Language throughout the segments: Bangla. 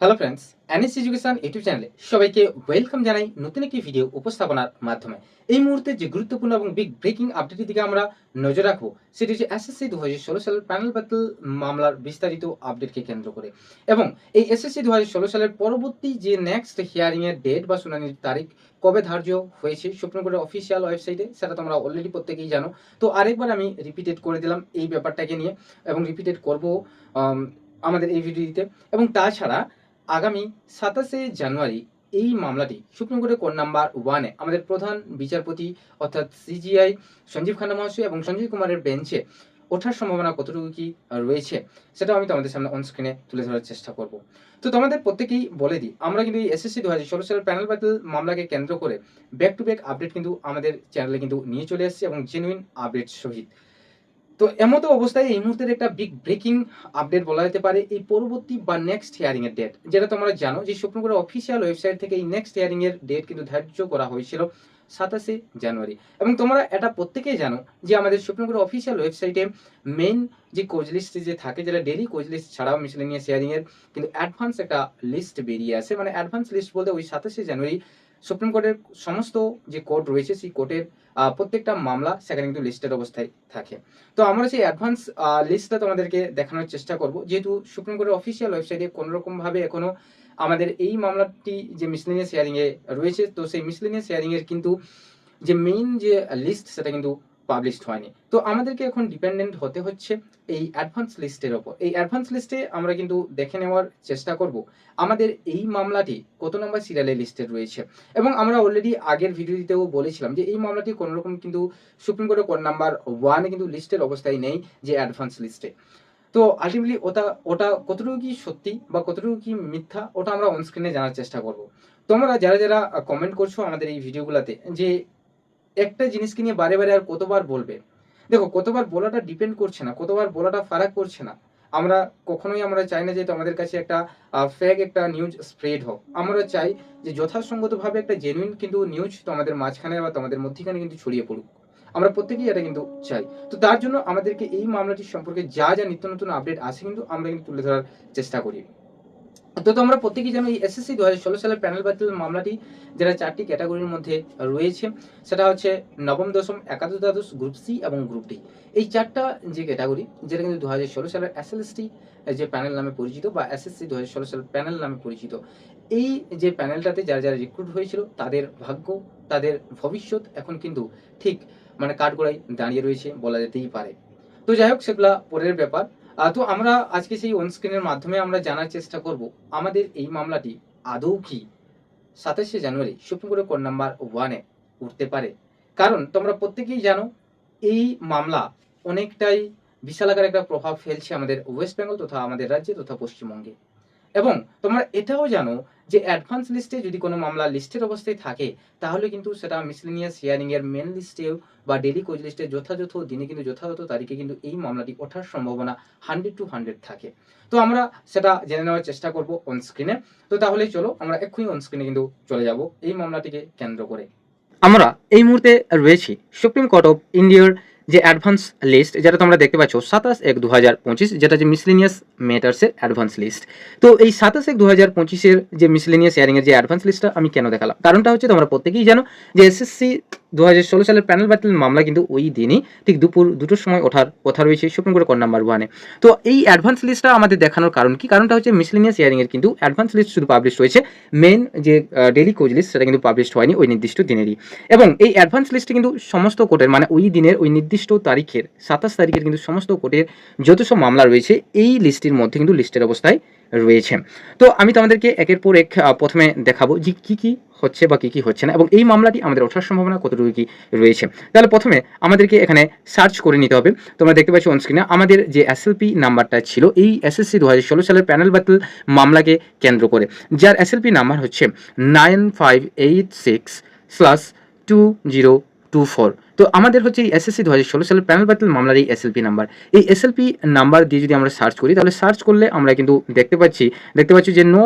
Hello friends NS education YouTube চ্যানেলে সবাইকে ওয়েলকাম জানাই নতুন একটি ভিডিও উপস্থাপনার মাধ্যমে। এই মুহূর্তে যে গুরুত্বপূর্ণ এবং বিগ ব্রেকিং আপডেটের দিকে আমরা নজর রাখব, সেটি হচ্ছে এসএসসি দু হাজার ষোলো সালের প্যানেল ব্যাটল মামলার বিস্তারিত আপডেটকে কেন্দ্র করে। এবং এই এসএসসি দু হাজার ষোলো সালের পরবর্তী যে নেক্সট হিয়ারিংয়ের ডেট বা শুনানির তারিখ কবে ধার্য হয়েছে সুপ্রিম কোর্টের অফিসিয়াল ওয়েবসাইটে সেটা তোমরা অলরেডি প্রত্যেকেই জানো। তো আরেকবার আমি রিপিটেড করে দিলাম এই ব্যাপারটাকে নিয়ে এবং রিপিটেড করব আমাদের এই ভিডিওটিতে এবং তাছাড়া আগামী সাতাশে জানুয়ারি এই মামলাটি সুপ্রিম কোর্টের কোর্ট নাম্বার ওয়ানে আমাদের প্রধান বিচারপতি অর্থাৎ সিজিআই সঞ্জীব খান্না মহাশয় এবং সঞ্জীব কুমারের বেঞ্চে ওঠার সম্ভাবনা কতটুকু কি রয়েছে, সেটাও আমি তোমাদের সামনে অন স্ক্রিনে তুলে ধরার চেষ্টা করব। তো তোমাদের প্রত্যেকেই বলে দিই, আমরা কিন্তু এই এসএসসি দু হাজার ষোলো সালের প্যানেল ব্যাটেল মামলাকে কেন্দ্র করে ব্যাক টু ব্যাক আপডেট কিন্তু আমাদের চ্যানেলে কিন্তু নিয়ে চলে এসেছে এবং জেনুইন আপডেট সহিত। তো এমতো অবস্থায় এই মুহূর্তের একটা বিগ ব্রেকিং আপডেট বলা যেতে পারে এই পরবর্তী বা নেক্সট হিয়ারিং এর ডেট যেটা তোমরা জানো যে সুপ্রিম অফিসিয়াল ওয়েবসাইট থেকে এই নেক্সট হিয়ারিং এর ডেট কিন্তু ধার্য করা হয়েছিল সাতাশে জানুয়ারি। এবং তোমরা এটা প্রত্যেকেই জানো যে আমাদের সুপ্রিম কোর্টের অফিসিয়াল ওয়েবসাইটে মেইন যে কোচ লিস্ট যে থাকে, যেটা ডেলি কোচ লিস্ট ছাড়াও মিসলেনিয়াস হিয়ারিং এর কিন্তু অ্যাডভান্স একটা লিস্ট বেরিয়ে আসে। মানে অ্যাডভান্স লিস্ট বলতে ওই সাতাশে জানুয়ারি সুপ্রিম কোর্টের সমস্ত যে কোর্ট রয়েছে, সেই কোর্টের প্রত্যেকটা মামলা সেখানে কিন্তু লিস্টেড অবস্থায় থাকে। তো আমরা সেই অ্যাডভান্স লিস্টটা তোমাদেরকে দেখানোর চেষ্টা করব। যেহেতু সুপ্রিম কোর্টের অফিসিয়াল ওয়েবসাইটে কোনো এখনও আমাদের এই মামলাটি যে মিসলিনিয়াস শেয়ারিংয়ে রয়েছে, তো সেই মিসলিনিয়াস শেয়ারিংয়ের কিন্তু যে মেইন যে লিস্ট সেটা কিন্তু পাবলিশড হয়নি। তো আমাদেরকে এখন ডিপেন্ডেন্ট হতে হচ্ছে এই অ্যাডভান্স লিস্টের ওপর। এই অ্যাডভান্স লিস্টে আমরা কিন্তু দেখে নেওয়ার চেষ্টা করব। আমাদের এই মামলাটি কত নম্বর সিরিয়ালের লিস্টে রয়েছে? এবং আমরা অলরেডি আগের ভিডিওতেও বলেছিলাম যে এই মামলাটি কোনো রকম কিন্তু সুপ্রিম কোর্টের কোড নাম্বার ওয়ানে কিন্তু লিস্টের অবস্থায় নেই যে অ্যাডভান্স লিস্টে তো আলটিমেটলি ওটা ওটা কতটুকু কি সত্যি বা কতটুকু কি মিথ্যা, ওটা আমরা অনস্ক্রিনে জানার চেষ্টা করব। তোমরা যারা যারা কমেন্ট করছ আমাদের এই ভিডিওগুলোতে যে একটা জিনিসকে নিয়ে বারে বারে আর কতবার বলবে? দেখো, কতবার বলাটা ডিপেন্ড করছে না, কতবার বলাটা ফারাক করছে না। আমরা কখনোই, আমরা চাই না যে তোমাদের কাছে একটা ফেক একটা নিউজ স্প্রেড হোক। আমরা চাই যে যথাসঙ্গতভাবে একটা জেনুইন কিন্তু নিউজ তোমাদের মাঝখানে বা তোমাদের মধ্যখানে কিন্তু ছড়িয়ে পড়ুক। আমরা প্রত্যেকেই এটা কিন্তু চাই। তো তার জন্য আমাদেরকে এই মামলাটি সম্পর্কে যা যা নিত্য নতুন আপডেট আসে কিন্তু আমরা কিন্তু তুলে ধরার চেষ্টা করি। তো তোমরা প্রত্যেকেই জানো এসএসসি দু হাজার ষোলো সালের প্যানেল বাতিল মামলাটি, যেটা চারটি ক্যাটাগরির মধ্যে রয়েছে, সেটা হচ্ছে নবম, দশম, একাদশ, দ্বাদশ গ্রুপ সি এবং গ্রুপ ডি এই চারটা যে ক্যাটাগরি যেটা কিন্তু দু হাজার ষোলো সালের এসএলএসটি যে প্যানেল নামে পরিচিত বা এসএসসি দু হাজার ষোলো সালের প্যানেল নামে পরিচিত, এই যে প্যানেলটাতে যারা যারা রিক্রুট হয়েছিল, তাদের ভাগ্য, তাদের ভবিষ্যৎ এখন কিন্তু ঠিক মানে কাঠগোড়ায় দাঁড়িয়ে রয়েছে বলা যেতেই পারে। তো যাই হোক, সেগুলা পরের ব্যাপার। তো আমরা আজকে সেই অনস্ক্রিনের মাধ্যমে আমরা জানার চেষ্টা করব, আমাদের এই মামলাটি আদৌ কি? সাতাশে জানুয়ারি সুপ্রিম কোর্টের কোর্ট নাম্বার ওয়ানে উঠতে পারে। কারণ তোমরা প্রত্যেকেই জানো, এই মামলা অনেকটাই বিশাল আকার একটা প্রভাব ফেলছে আমাদের ওয়েস্ট বেঙ্গল তথা আমাদের রাজ্যে তথা পশ্চিমবঙ্গে। এবং তোমরা এটাও জানো যে অ্যাডভান্স লিস্টে যদি কোনো মামলা লিস্টের অবস্থায় থাকে, তাহলে কিন্তু সেটা মিসলিনিয়াস হিয়ারিংয়ের মেন লিস্টেও বা ডেলি কোচ লিস্টে যথাযথ, দিনে কিন্তু যথাযথ তারিখে কিন্তু এই মামলাটি ওঠার সম্ভাবনা হান্ড্রেড টু হান্ড্রেড থাকে। তো আমরা সেটা জেনে নেওয়ার চেষ্টা করব অন স্ক্রিনে তো তাহলে চলো, আমরা এক্ষুনি অন স্ক্রিনে কিন্তু চলে যাব। এই মামলাটিকে কেন্দ্র করে। আমরা এই মুহূর্তে রয়েছি সুপ্রিম কোর্ট অফ ইন্ডিয়ার যে অ্যাডভান্স লিস্ট, যেটা তোমরা দেখতে পাচ্ছ, সাতাশ এক দু হাজার পঁচিশ, যেটা যে মিসলিনিয়াস মেটার্সের অ্যাডভান্স লিস্ট তো এই সাতাশ এক দু হাজার পঁচিশের যে মিসলিনিয়াস এর যে অ্যাডভান্স লিস্টটা আমি কেন দেখালাম? কারণটা হচ্ছে তোমরা প্রত্যেকেই জানো যে এসএসসি দু হাজার ষোলো সালের প্যানেল বাতিল মামলা কিন্তু ওই দিনই ঠিক দুপুর দুটোর সময় ওঠার কথা রয়েছে সুপ্রিম কোর্টের কোর্ট নাম্বার ওয়ানে। তো এই অ্যাডভান্স লিস্টটা আমাদের দেখানোর কারণ কি? কারণটা হচ্ছে মিসলিনিয়াস হিয়ারিং এর কিন্তু অ্যাডভান্স লিস্ট শুধু পাবলিশ হয়েছে মেন যে ডেলি কোচ লিস্ট সেটা কিন্তু পাবলিশ হয়নি ওই নির্দিষ্ট দিনেরই। এবং এই অ্যাডভান্স লিস্টে কিন্তু সমস্ত কোর্টের মানে ওই দিনের ওই নির্দিষ্ট তারিখের, সাতাশ তারিখের কিন্তু সমস্ত কোর্টের যত সব মামলা রয়েছে, এই লিস্টের মধ্যে কিন্তু লিস্টের অবস্থায় রয়েছে। তো আমি তোমাদেরকে একের পর এক প্রথমে দেখাবো যে কী কী হচ্ছে বা কী কী হচ্ছে না এবং এই মামলাটি আমাদের ওঠার সম্ভাবনা কতটুকু কি রয়েছে। তাহলে প্রথমে আমাদেরকে এখানে সার্চ করে নিতে হবে। তোমরা দেখতে পাচ্ছ অনস্ক্রিনে আমাদের যে এসএলপি নাম্বারটা ছিল, এই এসএসসি দু হাজার ষোলো সালের প্যানেল বাতিল মামলাকে কেন্দ্র করে। যার এসএলপি নাম্বার হচ্ছে nine five eight six slash two zero two four তো আমাদের হচ্ছে এই এসএসসি দু হাজার ষোলো সালের প্যানেল বাতিল মামলার এই এসএলপি নাম্বার এই এসএলপি নাম্বার দিয়ে যদি আমরা সার্চ করি, তাহলে সার্চ করলে আমরা কিন্তু দেখতে পাচ্ছি দেখতে পাচ্ছি যে নো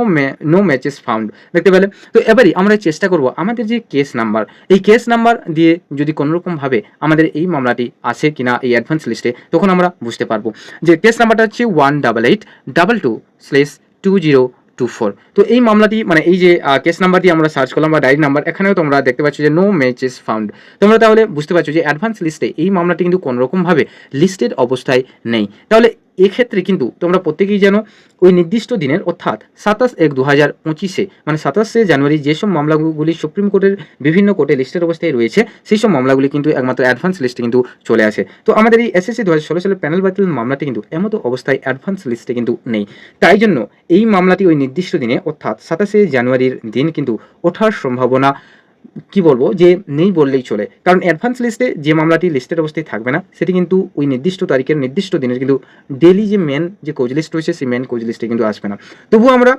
নো ম্যাচেস ফাউন্ড দেখতে পেলে? তো এবারই আমরা চেষ্টা করব আমাদের যে কেস নাম্বার এই কেস নাম্বার দিয়ে যদি কোনোরকমভাবে আমাদের এই মামলাটি আসে কিনা এই অ্যাডভান্স লিস্টে তখন আমরা বুঝতে পারব। যে কেস নাম্বারটা হচ্ছে one double eight double two slash two zero two four তো এই মামলাটি মানে এই যে কেস নাম্বারটি আমরা সার্চ করলাম বা ডায়েরি নাম্বার এখানেও তোমরা দেখতে পাচ্ছ যে নো ম্যাচেস ফাউন্ড তোমরা তাহলে বুঝতে পারছ যে অ্যাডভান্স লিস্টে এই মামলাটি কিন্তু কোনোরকমভাবে লিস্টেড অবস্থায় নেই। তাহলে এক্ষেত্রে কিন্তু তোমরা প্রত্যেকেই জানো, ওই নির্দিষ্ট দিনের, অর্থাৎ সাতাশ এক দু হাজার পঁচিশে মানে সাতাশে জানুয়ারি যেসব মামলাগুলি সুপ্রিম কোর্টের বিভিন্ন কোর্টে লিস্টের অবস্থায় রয়েছে সেই সব মামলাগুলি কিন্তু একমাত্র অ্যাডভান্স লিস্টে কিন্তু চলে আসে। তো আমাদের এই এসএসসি দু হাজার ষোলো সালের প্যানেল বাতিল মামলাটি কিন্তু এমতো অবস্থায় অ্যাডভান্স লিস্টে কিন্তু নেই। তাই জন্য এই মামলাটি ওই নির্দিষ্ট দিনে, অর্থাৎ সাতাশে জানুয়ারির দিন কিন্তু ওঠার সম্ভাবনা কি বলব, যে নেই বললেই চলে। কারণ অ্যাডভান্স লিস্টে যে মামলাটি লিস্টের অবস্থায় থাকবে না, সেটি কিন্তু ওই নির্দিষ্ট তারিখের নির্দিষ্ট দিনের কিন্তু ডেলি যে মেন যে কোচ লিস্ট রয়েছে, সেই মেন কোচ লিস্টে কিন্তু আসবে না। তবুও আমরা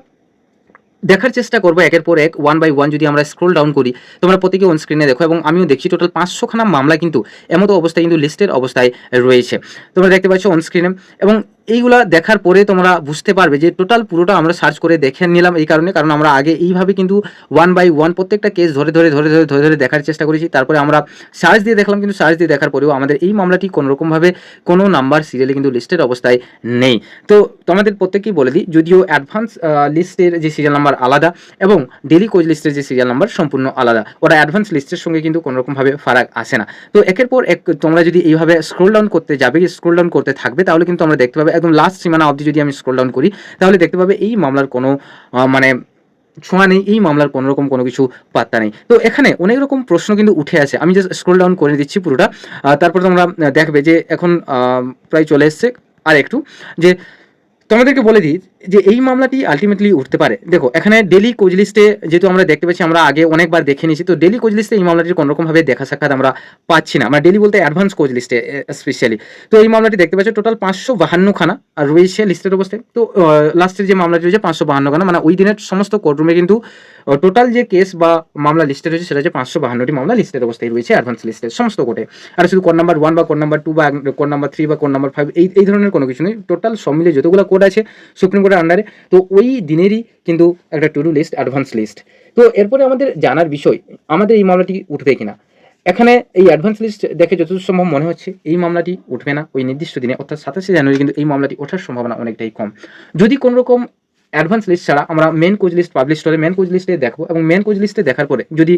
দেখার চেষ্টা করব একের পর এক ওয়ান বাই ওয়ান যদি আমরা স্ক্রোল ডাউন করি, তোমরা প্রত্যেকে অন স্ক্রিনে দেখো এবং আমিও দেখছি টোটাল পাঁচশোখানা মামলা কিন্তু এমতো অবস্থায় কিন্তু লিস্টের অবস্থায় রয়েছে। তোমরা দেখতে পাচ্ছ অন স্ক্রিনে এবং এইগুলা দেখার পরে তোমরা বুঝতে পারবে যে টোটাল পুরোটা আমরা সার্চ করে দেখে নিলাম এই কারণে, কারণ আমরা আগে এইভাবে কিন্তু ওয়ান বাই ওয়ান প্রত্যেকটা কেস ধরে ধরে ধরে ধরে ধরে ধরে দেখার চেষ্টা করেছি। তারপরে আমরা সার্চ দিয়ে দেখলাম, কিন্তু সার্চ দিয়ে দেখার পরেও আমাদের এই মামলাটি কোনোরকমভাবে কোনো নাম্বার সিরিয়ালে কিন্তু লিস্টের অবস্থায় নেই। তো তোমাদের প্রত্যেকেই বলে দিই, যদিও অ্যাডভান্স লিস্টের যে সিরিয়াল নাম্বার আলাদা এবং ডেলি কোচ লিস্টের যে সিরিয়াল নাম্বার সম্পূর্ণ আলাদা, ওরা অ্যাডভান্স লিস্টের সঙ্গে কিন্তু কোনোরকমভাবে ফারাক আসে না। তো একের পর এক তোমরা যদি এইভাবে স্ক্রোল ডাউন করতে যাবে স্ক্রোল ডাউন করতে থাকবে, তাহলে কিন্তু আমরা দেখতে পাবে একদম লাস্ট সীমানা অবধি যদি আমি স্ক্রোল ডাউন করি, তাহলে দেখতে পাবে এই মামলার কোনো মানে ছোঁয়া নেই, এই মামলার কোনো রকম কোনো কিছু পাত্তা নেই। তো এখানে অনেক রকম প্রশ্ন কিন্তু উঠে আছে। আমি জাস্ট স্ক্রোল ডাউন করে দিচ্ছি পুরোটা। তারপর তোমরা দেখবে যে এখন প্রায় চলে এসছে। আর একটু যে তোমাদেরকে বলে দিই যে এই মামলাটি আলটিমেটলি উঠতে পারে। দেখো, এখানে ডেলি কোচ লিস্টে যেহেতু আমরা দেখতে পাচ্ছি আমরা আগে অনেকবার দেখে নিয়েছি, তো ডেলি কোচ লিস্টে এই মামলাটির কোনোরকমভাবে দেখা সাক্ষাৎ আমরা পাচ্ছি না। আমরা ডেলি বলতে অ্যাডভান্স কোচ লিস্টে স্পেশালি তো এই মামলাটি দেখতে পাচ্ছি টোটাল পাঁচশো বাহান্নখানা আর রয়েছে লিস্টের অবস্থায় তো লাস্টের যে মামলাটি রয়েছে, পাঁচশো বাহান্নখানা মানে ওই দিনের সমস্ত কোর্টরুমে কিন্তু টোটাল যে কেস বা মামলা লিস্টে রয়েছে, সেটা হচ্ছে পাঁচশো বাহান্নটি মামলা লিস্টের অবস্থায় রয়েছে অ্যাডভান্স লিস্টে সমস্ত কোর্টে আর শুধু কোড নাম্বার ওয়ান বা কোড নাম্বার টু বা কোড নাম্বার থ্রি বা কোড নাম্বার ফাইভ এই এই ধরনের কোনো কিছু নেই। টোটাল সব মিলে যতগুলো কোড আছে সুপ্রিম কোর্টের আন্ডারে। তো ওই দিনেরই কিন্তু একটা to do list advance list তো এরপরে আমাদের জানার বিষয়, আমাদের এই মামলাটি উঠবে কিনা? এখানে এই অ্যাডভান্স লিস্ট দেখে যতদূর সম্ভব মনে হচ্ছে, এই মামলাটি উঠবে না। ওই নির্দিষ্ট দিনে, অর্থাৎ সাতাশে জানুয়ারি কিন্তু এই মামলাটি ওঠার সম্ভাবনা অনেকটাই কম। যদি কোনো রকম অ্যাডভান্স লিস্ট ছাড়া আমরা মেন কোচ লিস্ট পাবলিশ করে মেন কোচ লিস্টে দেখব এবং মেন কোচ লিস্টে দেখার পরে যদি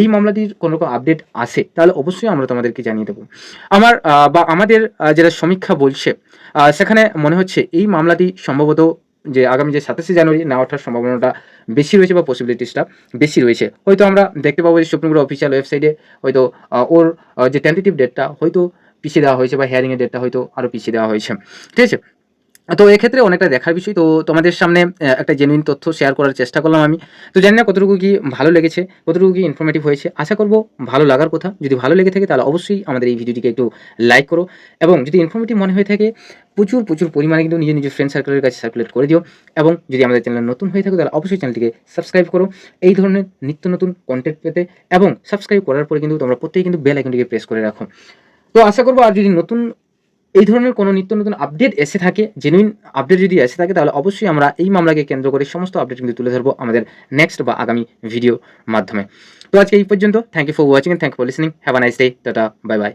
এই মামলাটির কোনো রকম আপডেট আসে, তাহলে অবশ্যই আমরা তোমাদেরকে জানিয়ে দেবো। আমার বা আমাদের যেটা সমীক্ষা বলছে সেখানে মনে হচ্ছে এই মামলাটি সম্ভবত যে আগামী যে সাতাশে জানুয়ারি না ওঠার সম্ভাবনাটা বেশি রয়েছে বা পসিবিলিটিসটা বেশি রয়েছে। হয়তো আমরা দেখতে পাবো যে সুপ্রিম কোর্ট অফিসিয়াল ওয়েবসাইটে হয়তো ওর যে টেন্টেটিভ ডেটটা হয়তো পিছিয়ে দেওয়া হয়েছে বা হিয়ারিংয়ের ডেটটা হয়তো আরও পিছিয়ে দেওয়া হয়েছে। ঠিক আছে? তো এক্ষেত্রে অনেকটা দেখার বিষয়। তো তোমাদের সামনে একটা জেনুইন তথ্য শেয়ার করার চেষ্টা করলাম আমি। তো জানি না কতটুকু কি ভালো লেগেছে, কতটুকু কি ইনফরমেটিভ হয়েছে। আশা করব ভালো লাগার কথা। যদি ভালো লেগে থাকে তাহলে অবশ্যই আমাদের এই ভিডিওটিকে একটু লাইক করো। এবং যদি ইনফরমেটিভ মনে হয়ে থাকে, প্রচুর প্রচুর পরিমাণে কিন্তু নিজের নিজের ফ্রেন্ড সার্কেলের কাছে সার্কুলেট করে দিও। এবং যদি আমাদের চ্যানেল নতুন হয়ে থাকে তাহলে অবশ্যই চ্যানেলটিকে সাবস্ক্রাইব করো। এই ধরনের নিত্য নতুন কন্টেন্ট পেতে এবং সাবস্ক্রাইব করার পরে কিন্তু তোমরা প্রত্যেকে কিন্তু বেল আইকনটিকে প্রেস করে রাখো। তো আশা করব আর যদি নতুন এই ধরনের কোনো নিত্য নতুন আপডেট এসে থাকে জেনুইন আপডেট যদি এসে থাকে, তাহলে অবশ্যই আমরা এই মামলাকে কেন্দ্র করে সমস্ত আপডেট কিন্তু তুলে ধরবো আমাদের নেক্সট বা আগামী ভিডিও মাধ্যমে। তো আজকে এই পর্যন্ত thank you for watching thank for listening have a nice day ta-ta bye bye